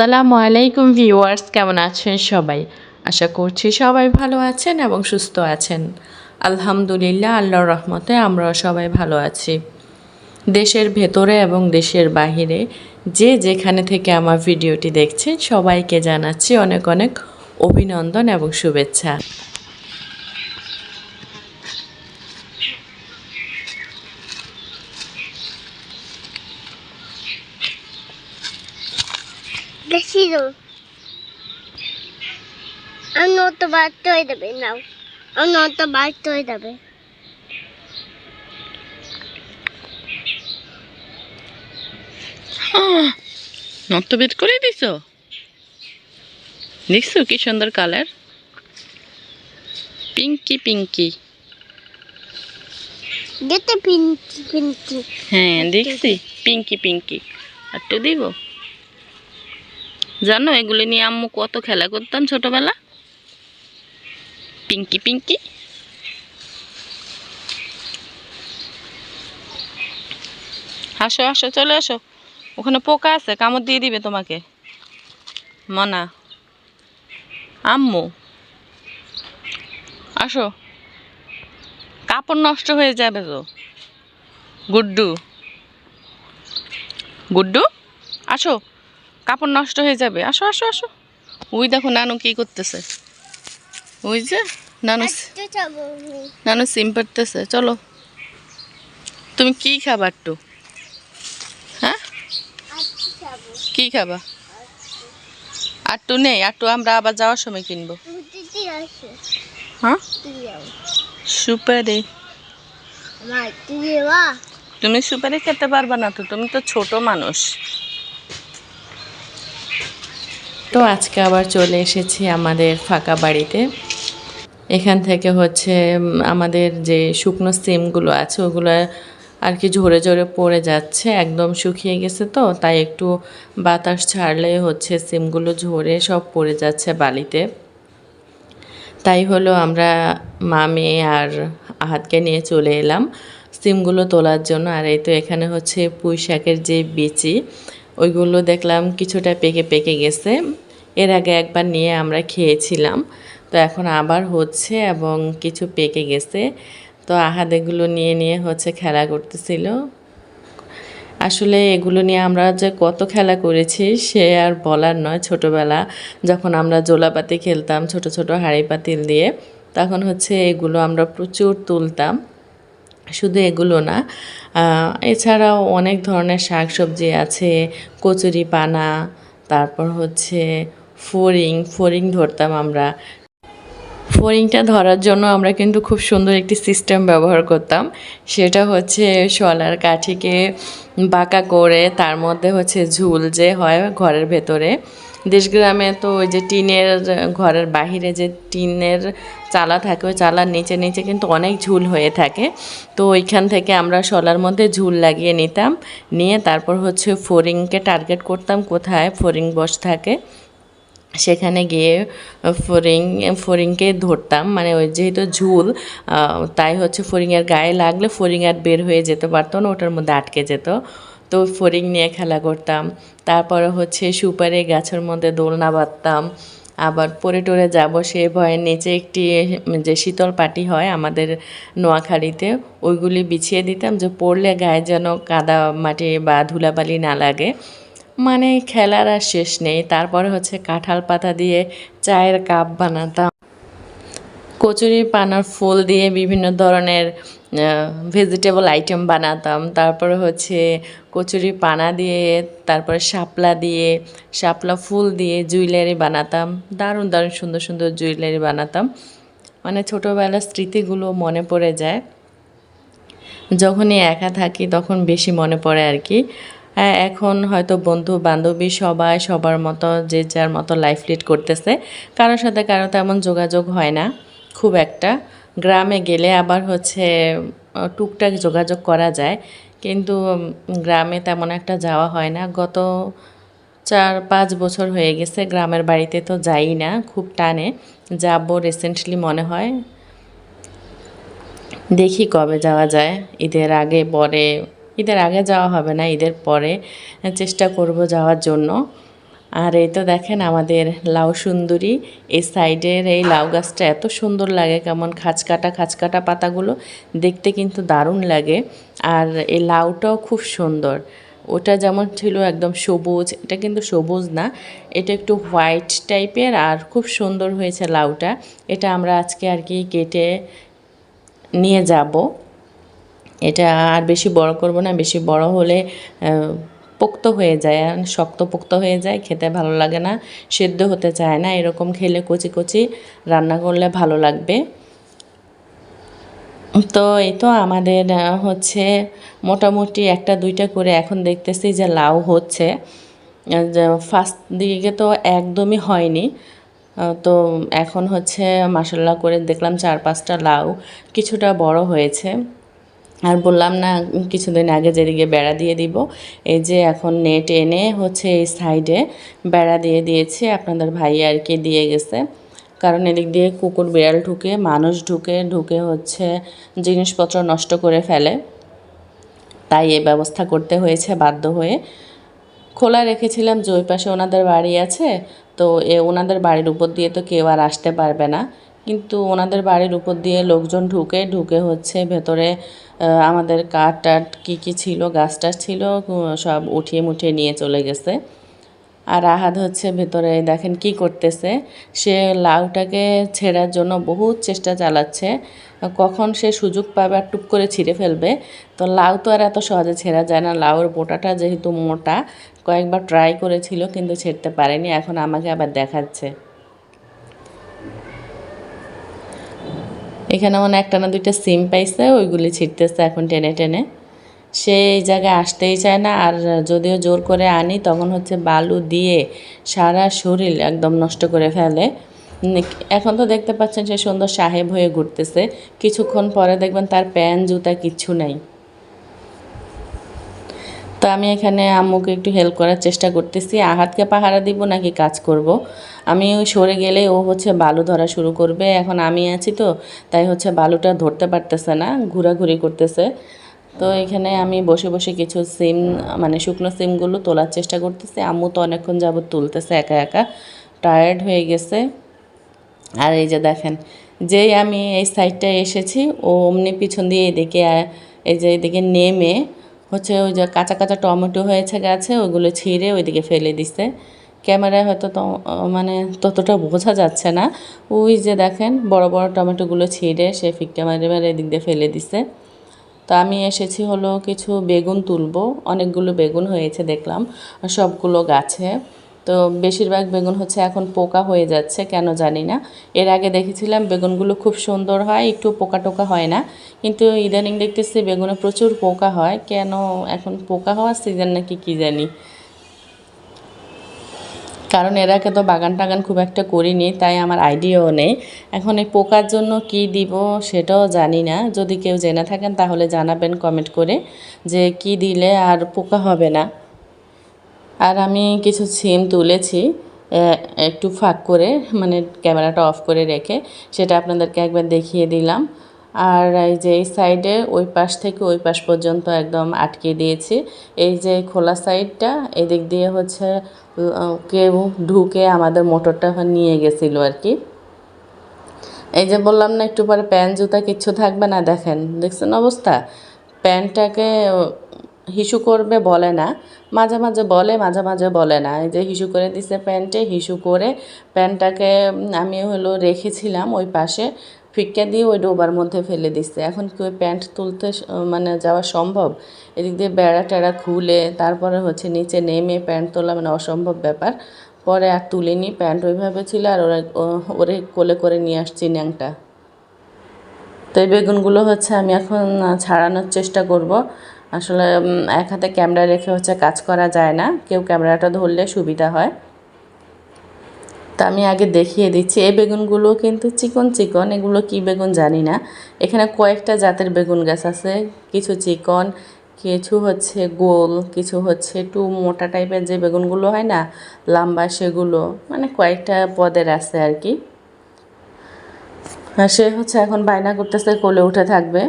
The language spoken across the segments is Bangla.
আসসালামু আলাইকুম ভিউয়ার্স, কেমন আছেন সবাই? আশা করছি সবাই ভালো আছেন এবং সুস্থ আছেন। আলহামদুলিল্লাহ, আল্লাহর রহমতে আমরা সবাই ভালো আছি। দেশের ভেতরে এবং দেশের বাহিরে যে যেখানে থেকে আমার ভিডিওটি দেখছেন, সবাইকে জানাচ্ছি অনেক অনেক অভিনন্দন এবং শুভেচ্ছা। বেশি দূর। অন্য তো বাড়তে হয়ে যাবে নাও। অন্য তো বাড়তে হয়ে যাবে। নত্য বের করে দিছ? দেখছ কি সুন্দর কালার পিঙ্কি পিঙ্কি যেতে পিঙ্কি পিঙ্কি হ্যাঁ দেখছি। পিঙ্কি পিঙ্কি আর একটু দিব? জানো, এগুলো নিয়ে আম্মু কত খেলা করতাম ছোটবেলা। পিঙ্কি পিঙ্কি। আসো আসো, চলে আসো। ওখানে পোকা আছে, কামড় দিয়ে দিবে তোমাকে। মনা। আম্মু। আসো। কাপড় নষ্ট হয়ে যাবে তো। গুড্ডু। গুড্ডু? আসো। কাপড় নষ্ট হয়ে যাবে। আসো আসো আসো। ওই দেখো নানু কি করতেছে। ওই যে নানু একটু নানু সিম পারতেছে চলো। তুমি কি খাবা একটু? হ্যাঁ? কি খাবা? আটটু নেই। আটটু আমরা আবার যাওয়ার সময় কিনবো। হ্যাঁ? সুপারি। তুমি সুপারি খেতে পারবে না তো। তুমি তো ছোট মানুষ। তো আজকে আবার চলে এসেছি আমাদের ফাঁকা বাড়িতে। এখান থেকে হচ্ছে আমাদের যে শুকনো সিমগুলো আছে, ওগুলো আর কি ঝরে ঝরে পড়ে যাচ্ছে, একদম শুকিয়ে গেছে তো, তাই একটু বাতাস ছাড়লে হচ্ছে সিমগুলো ঝরে সব পড়ে যাচ্ছে বালিতে। তাই হলো আমরা মামি আর আহাতকে নিয়ে চলে এলাম সিমগুলো তোলার জন্য। আর এই তো এখানে হচ্ছে পুঁই শাকের যে বিচি ওইগুলো দেখলাম কিছুটা পেকে পেকে গেছে। এর আগে একবার নিয়ে আমরা খেয়েছিলাম। তো এখন আবার হচ্ছে এবং কিছু পেকে গেছে। তো আহাদ এগুলো নিয়ে নিয়ে হচ্ছে খেলা করতেছিল। আসলে এগুলো নিয়ে আমরা যে কত খেলা করেছি সে আর বলার নয়। ছোটবেলা যখন আমরা জোলাপাতি খেলতাম ছোট ছোট হাঁড়ি পাতিল দিয়ে, তখন হচ্ছে এগুলো আমরা প্রচুর তুলতাম। শুধু এগুলো না এছাড়াও অনেক ধরনের শাক সবজি আছে, কচুরি পানা, তারপর হচ্ছে ফড়িং ফড়িং ধরতাম আমরা। ফড়িংটা ধরার জন্য আমরা কিন্তু খুব সুন্দর একটি সিস্টেম ব্যবহার করতাম। সেটা হচ্ছে শলার কাঠিকে বাঁকা করে তার মধ্যে হচ্ছে ঝুল যে হয় ঘরের ভেতরে দেশগ্রামে তো ওই যে টিনের ঘরের বাহিরে যে টিনের চালা থাকে, ওই চালার নিচে নিচে কিন্তু অনেক ঝুল হয়ে থাকে। তো ওইখান থেকে আমরা শলার মধ্যে ঝুল লাগিয়ে নিতাম। নিয়ে তারপর হচ্ছে ফড়িংকে টার্গেট করতাম কোথায় ফড়িং বস থাকে। সেখানে গিয়ে ফড়িং ফড়িংকে ধরতাম। মানে ওই যেহেতু ঝুল তাই হচ্ছে ফড়িংয়ের গায়ে লাগলে ফড়িং আর বের হয়ে যেতে পারতো না, ওটার মধ্যে আটকে যেত। তো ফড়িং নিয়ে খেলা করতাম। তারপরে হচ্ছে সুপারি গাছের মধ্যে দোলনা বাঁধতাম। আবার পরে টরে যাব সে ভয়ে নিচে একটি, যে শীতল পাটি হয় আমাদের নোয়াখালীতে, ওইগুলি বিছিয়ে দিতাম যে পড়লে গায়ে যেন কাদা মাটি বা ধুলাবালি না লাগে। মানে খেলার আর শেষ নেই। তারপরে হচ্ছে কাঁঠাল পাতা দিয়ে চায়ের কাপ বানাতাম। কচুরি পানার ফুল দিয়ে বিভিন্ন ধরনের ভেজিটেবল আইটেম বানাতাম। তারপরে হচ্ছে কচুরি পানা দিয়ে তারপরে শাপলা দিয়ে শাপলা ফুল দিয়ে জুয়েলারি বানাতাম। দারুণ দারুণ সুন্দর সুন্দর জুয়েলারি বানাতাম। মানে ছোটোবেলার স্মৃতিগুলো মনে পড়ে যায়। যখনই একা থাকি তখন বেশি মনে পড়ে আর কি। হ্যাঁ, এখন হয়তো বন্ধু বান্ধবী সবাই সবার মতো যে যার মতো লাইফ লিড করতেছে। কারোর সাথে কারও তেমন যোগাযোগ হয় না খুব একটা। গ্রামে গেলে আবার হচ্ছে টুকটাক যোগাযোগ করা যায়। কিন্তু গ্রামে তেমন একটা যাওয়া হয় না। গত চার, পাঁচ বছর হয়ে গেছে, গ্রামের বাড়িতে তো যাই না, খুব টানে। যাব রিসেন্টলি মনে হয়। দেখি কবে যাওয়া যায়। ঈদের আগে, পরে, ঈদের আগে যাওয়া হবে না, ঈদের পরে, চেষ্টা করব যাওয়ার জন্য। আর এই তো দেখেন আমাদের লাউ সুন্দরী, এই সাইডের এই লাউ গাছটা এত সুন্দর লাগে, কেমন খাঁচকাটা খাঁচকাটা পাতাগুলো দেখতে কিন্তু দারুণ লাগে। আর এই লাউটাও খুব সুন্দর। ওটা যেমন ছিল একদম সবুজ, এটা কিন্তু সবুজ না, এটা একটু হোয়াইট টাইপের আর খুব সুন্দর হয়েছে লাউটা। এটা আমরা আজকে আর কি কেটে নিয়ে যাব। এটা আর বেশি বড় করব না, বেশি বড় হলে পোক্ত হয়ে যায় আর শক্ত পোক্ত হয়ে যায়, খেতে ভালো লাগে না, সেদ্ধ হতে চায় না, এরকম খেলে কচি কচি রান্না করলে ভালো লাগবে। তো এই তো আমাদের হচ্ছে মোটামুটি একটা দুইটা করে এখন দেখতেছি যে লাউ হচ্ছে। ফার্স্ট দিকে তো একদমই হয়নি তো এখন হচ্ছে মাসাল্লাহ করে দেখলাম চার পাঁচটা লাউ কিছুটা বড় হয়েছে। আর বললাম, না, কিছুদিন আগে যেদিকে বেড়া দিয়ে দিব, এই যে এখন নেট এনে হচ্ছে এই সাইডে বেড়া দিয়ে দিয়েছি, আপনাদের ভাই আর কি দিয়ে গেছে। কারণ এদিক দিয়ে কুকুর বিড়াল ঢুকে, মানুষ ঢুকে ঢুকে হচ্ছে জিনিসপত্র নষ্ট করে ফেলে। তাই এই ব্যবস্থা করতে হয়েছে বাধ্য হয়ে। খোলা রেখেছিলাম যে ওই পাশে ওনাদের বাড়ি আছে, তো এ ওনাদের বাড়ির উপর দিয়ে তো কেউ আর আসতে পারবে না। কিন্তু ওনাদের বাড়ির উপর দিয়ে লোকজন ঢুকে ঢুকে হচ্ছে ভেতরে আমাদের কাঠ টাট কী কী ছিল, গাছ টাছ ছিল সব উঠিয়ে মুঠিয়ে নিয়ে চলে গেছে। আর আহাদ হচ্ছে ভেতরে, দেখেন কি করতেছে। সে লাউটাকে ছেঁড়ার জন্য বহুত চেষ্টা চালাচ্ছে। কখন সে সুযোগ পাবে আর টুপ করে ছিঁড়ে ফেলবে? তো লাউ তো আর এত সহজে ছেঁড়া যায় না। লাউর বোটাটা যেহেতু মোটা, কয়েকবার ট্রাই করেছিল কিন্তু ছেড়তে পারেনি, এখন আমাকে আবার দেখাচ্ছে। এখানে মনে একটা না দুইটা সিম পাইছে, ওইগুলি ছিটতেছে এখন টেনে টেনে। সে এই জায়গায় আসতেই চায় না, আর যদিও জোর করে আনি, তখন হচ্ছে বালু দিয়ে সারা শরীর একদম নষ্ট করে ফেলে। এখন তো দেখতে পাচ্ছেন সে সুন্দর সাহেব হয়ে ঘুরতেছে। কিছুক্ষণ পরে দেখবেন তার প্যান জুতা কিছু নাই। তো আমি এখানে আম্মুকে একটু হেল্প করার চেষ্টা করতেছি। আহাতকে পাহারা দিব নাকি কাজ করব। আমি সরে গেলে ও হচ্ছে বালু ধরা শুরু করবে। এখন আমি আছি তো, তাই হচ্ছে বালুটা ধরতে পারতেছে না, ঘোরাঘুরি করতেছে। তো এখানে আমি বসে বসে কিছু সিম মানে শুকনো সিমগুলো তোলার চেষ্টা করতেছি। আম্মু তো অনেকক্ষণ যাবত তুলতেছে একা একা টায়ার্ড হয়ে গেছে। আর এই যে দেখেন, যেই আমি এই সাইডটায় এসেছি, ও অমনি পিছন দিয়ে এদিকে, এই যে এদিকে নেমে হচ্ছে ওই যে কাঁচা কাঁচা টমেটো হয়েছে গাছে ওইগুলো ছিঁড়ে ওইদিকে ফেলে দিছে। ক্যামেরায় হয়তো তো মানে ততটা বোঝা যাচ্ছে না। ওই যে দেখেন, বড় বড় টমেটোগুলো ছিঁড়ে সে ফিক্কা মারে মারে এদিক দিয়ে ফেলে দিছে। তো আমি এসেছি হলো কিছু বেগুন তুলবো, অনেকগুলো বেগুন হয়েছে দেখলাম সবগুলো গাছে। তো বেশিরভাগ বেগুন হচ্ছে এখন পোকা হয়ে যাচ্ছে, কেন জানি না। এর আগে দেখেছিলাম বেগুনগুলো খুব সুন্দর হয়, একটু পোকা টোকা হয় না। কিন্তু ইদানিং দেখতেছি বেগুনে প্রচুর পোকা হয়, কেন এখন পোকা হওয়ার সিজন নাকি কী জানি। কারণ এর আগে তো বাগান টাগান খুব একটা করিনি, তাই আমার আইডিয়াও নেই। এখন এই পোকার জন্য কি দিব সেটাও জানি না। যদি কেউ জেনে থাকেন তাহলে জানাবেন কমেন্ট করে যে কি দিলে আর পোকা হবে না। আর আমি কিছু সিম তুলেছি একটু ফাঁক করে মানে ক্যামেরাটা অফ করে রেখে, সেটা আপনাদেরকে একবার দেখিয়ে দিলাম। আর এই যে এই সাইডে ওই পাশ থেকে ওই পাশ পর্যন্ত একদম আটকে দিয়েছি। এই যে খোলা সাইডটা, এদিক দিয়ে হচ্ছে কেউ ঢুকে আমাদের মোটরটা নিয়ে গেছিল আর কি। এই যে বললাম না, একটু পরে প্যান্ট, জুতা কিচ্ছু থাকবে না, দেখেন, দেখছেন অবস্থা? প্যান্টটাকে হিসু করবে বলে না, মাঝে মাঝে বলে, মাঝে মাঝে বলে না। এই যে হিসু করে দিছে প্যান্টে, হিসু করে প্যান্টটাকে আমি হলো রেখেছিলাম ওই পাশে ফিক্কা দিয়ে ওই ডোবার মধ্যে ফেলে দিচ্ছে এখন কি ওই প্যান্ট তুলতে মানে যাওয়া সম্ভব? এদিক দিয়ে বেড়া টেড়া খুলে তারপরে হচ্ছে নিচে নেমে প্যান্ট তোলা মানে অসম্ভব ব্যাপার। পরে আর তুলিনি, প্যান্ট ওইভাবে ছিল আর ওরা ওরে কোলে করে নিয়ে আসছি ন্যাংটা। তো এই বেগুনগুলো হচ্ছে আমি এখন ছাড়ানোর চেষ্টা করব। আসলে এক হাতে ক্যামেরা রেখে হচ্ছে কাজ করা যায় না। কেউ ক্যামেরাটা ধরলে সুবিধা হয়। তা আমি আগে দেখিয়ে দিচ্ছি। এই বেগুনগুলো কিন্তু চিকন চিকন, এগুলো কি বেগুন জানি না। এখানে কয়েকটা জাতের বেগুন গাছ আছে। কিছু চিকন, কিছু হচ্ছে গোল, কিছু হচ্ছে একটু মোটা টাইপের যে বেগুনগুলো হয় না, লম্বা সেগুলো মানে কয়েকটা পদের আছে আর কি। সে হচ্ছে এখন বায়না করতেছে, কোলে উঠে থাকবে।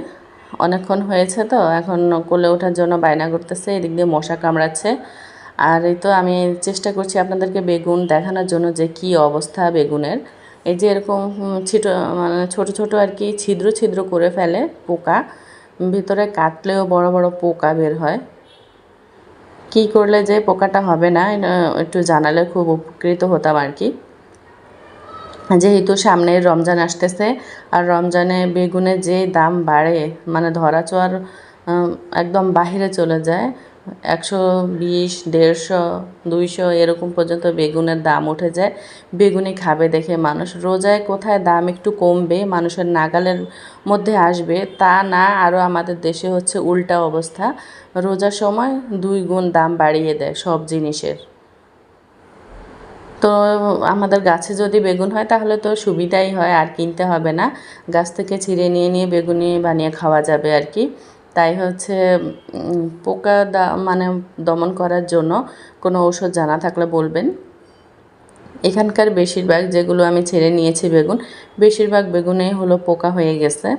অনেকক্ষণ হয়েছে তো, এখন কোলে ওঠার জন্য বায়না করতেছে, এদিক দিয়ে মশা কামড়াচ্ছে। আর এই তো আমি চেষ্টা করছি আপনাদেরকে বেগুন দেখানোর জন্য যে কি অবস্থা বেগুনের। এই যে এরকম ছিটো মানে ছোটো ছোটো আর কি ছিদ্র ছিদ্র করে ফেলে পোকা, ভিতরে কাটলেও বড় বড় পোকা বের হয়। কি করলে যে পোকাটা হবে না একটু জানালে খুব উপকৃত হতাম আর কি। যেহেতু সামনে রমজান আসতেছে আর রমজানে বেগুনের যে দাম বাড়ে মানে ধরা উম, একদম বাহিরে চলে যায় একশো বিশ দেড়শো দুইশো এরকম পর্যন্ত বেগুনের দাম উঠে যায়। বেগুনি খাবে দেখে মানুষ। রোজায় কোথায় দাম একটু কমবে মানুষের নাগালের মধ্যে আসবে তা না আরও আমাদের দেশে হচ্ছে উল্টা অবস্থা। রোজার সময় দুই গুণ দাম বাড়িয়ে দেয় সব জিনিসের। তো আমাদের গাছে যদি বেগুন হয়, তাহলে তো সুবিধাই হয়, আর কিনতে হবে না। গাছ থেকে ছিঁড়ে নিয়ে নিয়ে বেগুনি বানিয়ে খাওয়া যাবে আর কি। তাই হচ্ছে পোকা দা মানে দমন করার জন্য কোনো ঔষধ জানা থাকলে বলবেন। এখানকার বেশিরভাগ যেগুলো আমি ছেড়ে নিয়েছি বেগুন, বেশিরভাগ বেগুনেই হলো পোকা হয়ে গেছে।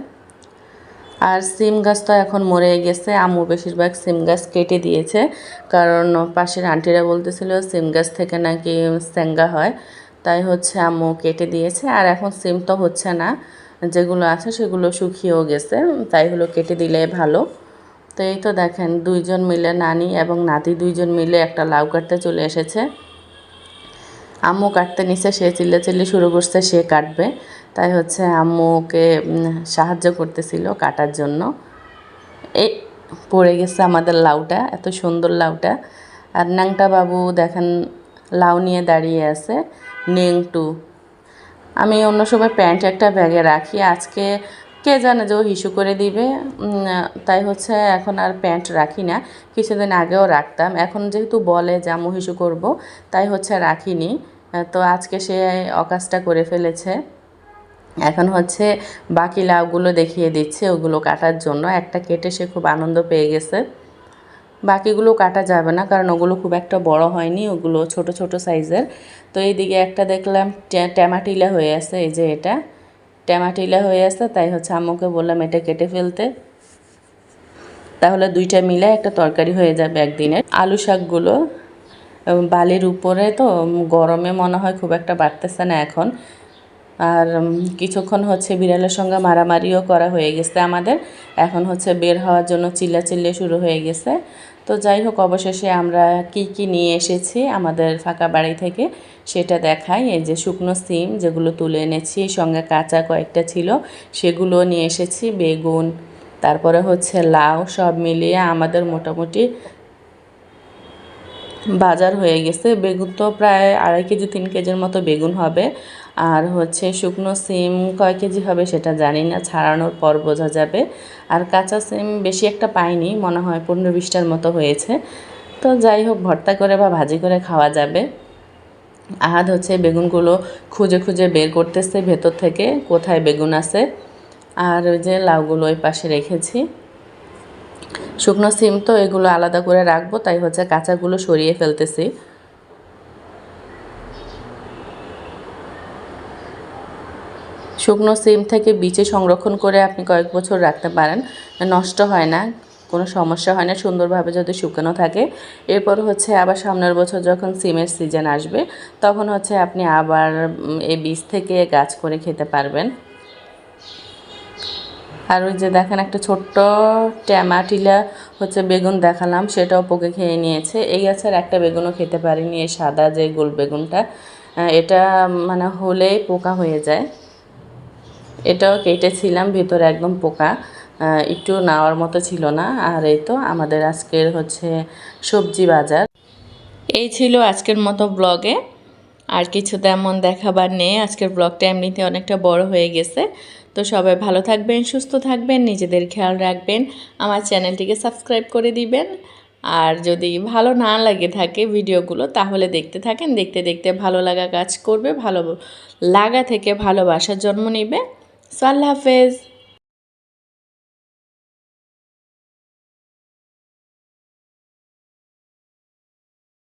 আর সিম গাছ তো এখন মরে গেছে। আম্মু বেশিরভাগ সিম গাছ কেটে দিয়েছে। কারণ পাশের আন্টিরা বলতেছিল, সিম গাছ থেকে নাকি স্যাঙ্গা হয়। তাই হচ্ছে আম্মু কেটে দিয়েছে। আর এখন সিম তো হচ্ছে না। যেগুলো আছে সেগুলো শুকিয়েও গেছে। তাই হলো কেটে দিলে ভালো। তো এই তো দেখেন, দুইজন মিলে নানি এবং নাতি দুইজন মিলে একটা লাউ কাটতে চলে এসেছে। আম্মু কাটতে নিছে সে চিল্লাচিল্লি শুরু করছে, সে কাটবে। তাই হচ্ছে আম্মুকে সাহায্য করতেছিল কাটার জন্য। এই পড়ে গেছে আমাদের লাউটা, এত সুন্দর লাউটা। আর ন্যাংটা বাবু দেখেন, লাউ নিয়ে দাঁড়িয়ে আছে নেংটু আমি অন্য সময় প্যান্ট একটা ব্যাগে রাখি, আজকে কে জানে যে ও হিসু করে দিবে। তাই হচ্ছে এখন আর প্যান্ট রাখি না, কিছুদিন আগেও রাখতাম। এখন যেহেতু বলে যে আম্মু হিসু করব, তাই হচ্ছে রাখিনি। তো আজকে সে অকাজটা করে ফেলেছে। এখন হচ্ছে বাকি লাউগুলো দেখিয়ে দিচ্ছে, ওগুলো কাটার জন্য। একটা কেটে সে খুব আনন্দ পেয়ে গেছে। বাকিগুলো কাটা যাবে না, কারণ ওগুলো খুব একটা বড় হয়নি, ওগুলো ছোট ছোট সাইজের। তো এইদিকে একটা দেখলাম ট্যামাটিলা হয়ে আছে, এই যে এটা। ট্যামাটিলা হয়ে আছে, তাই হচ্ছে আম্মুকে বললাম এটা কেটে ফেলতে। তাহলে দুইটা মিলে একটা তরকারি হয়ে যাবে একদিনের। আলু শাকগুলো বালির উপরে তো গরমে মনে হয় খুব একটা বাড়তেছে না এখন। আর কিছুক্ষণ হচ্ছে বিড়ালের সঙ্গে মারামারিও করা হয়ে গেছে আমাদের। এখন হচ্ছে বের হওয়ার জন্য চিল্লাচিল্লি শুরু হয়ে গেছে। তো যাই হোক, অবশেষে আমরা কি কি নিয়ে এসেছি আমাদের ফাঁকা বাড়ি থেকে সেটা দেখাই। এই যে শুকনো সিম যেগুলো তুলে এনেছি, সঙ্গে কাঁচা কয়েকটা ছিল, সেগুলো নিয়ে এসেছি, বেগুন, তারপরে হচ্ছে লাউ, সব মিলিয়ে আমাদের মোটামুটি বাজার হয়ে গেছে। বেগুন তো প্রায় আড়াই কেজি, তিন কেজির মতো বেগুন হবে। আর হচ্ছে শুকনো সিম কয় কেজি হবে সেটা জানি না, ছাড়ানোর পর বোঝা যাবে। আর কাঁচা সিম বেশি একটা পাইনি, মনে হয় পনেরো বিশটার মতো হয়েছে। তো যাই হোক, ভর্তা করে বা ভাজি করে খাওয়া যাবে। আহাদ হচ্ছে বেগুনগুলো খুঁজে খুঁজে বের করতেছে ভেতর থেকে, কোথায় বেগুন আছে। আর ওই যে লাউগুলো ওই পাশে রেখেছি। শুকনো সিম তো এগুলো আলাদা করে রাখব, তাই হচ্ছে কাঁচাগুলো সরিয়ে ফেলতেছি। শুকনো সিম থেকে বীজে সংরক্ষণ করে আপনি কয়েক বছর রাখতে পারেন। নষ্ট হয় না, কোনো সমস্যা হয় না, সুন্দরভাবে যদি শুকানো থাকে। এরপর হচ্ছে আবার সামনের বছর যখন সিমের সিজন আসবে, তখন হচ্ছে আপনি আবার এই বীজ থেকে গাছ করে খেতে পারবেন। আর ওই যে দেখেন একটা ছোট্ট ট্যামাটিলা হচ্ছে বেগুন দেখালাম, সেটাও পোকে খেয়ে নিয়েছে। এই গাছের একটা বেগুনও খেতে পারিনি, এই সাদা যে গোল বেগুনটা এটা মানে হলেই পোকা হয়ে যায়। এটাও কেটেছিলাম, ভিতরে একদম পোকা। একটু নেওয়ার মতো ছিল না। আর এই তো আমাদের আজকের হচ্ছে সবজি বাজার। এই ছিল আজকের মতো ব্লগে আর কিছু তেমন দেখাবার নেই। আজকের ব্লগটা এমনিতে অনেকটা বড় হয়ে গেছে। তো সবাই ভালো থাকবেন, সুস্থ থাকবেন, নিজেদের খেয়াল রাখবেন। আমার চ্যানেলটিকে সাবস্ক্রাইব করে দিবেন। আর যদি ভালো না লাগে থাকে ভিডিওগুলো, তাহলে দেখতে থাকেন। দেখতে দেখতে ভালো লাগা কাজ করবে, ভালো লাগা থেকে ভালোবাসার জন্ম নেবে। só la vez.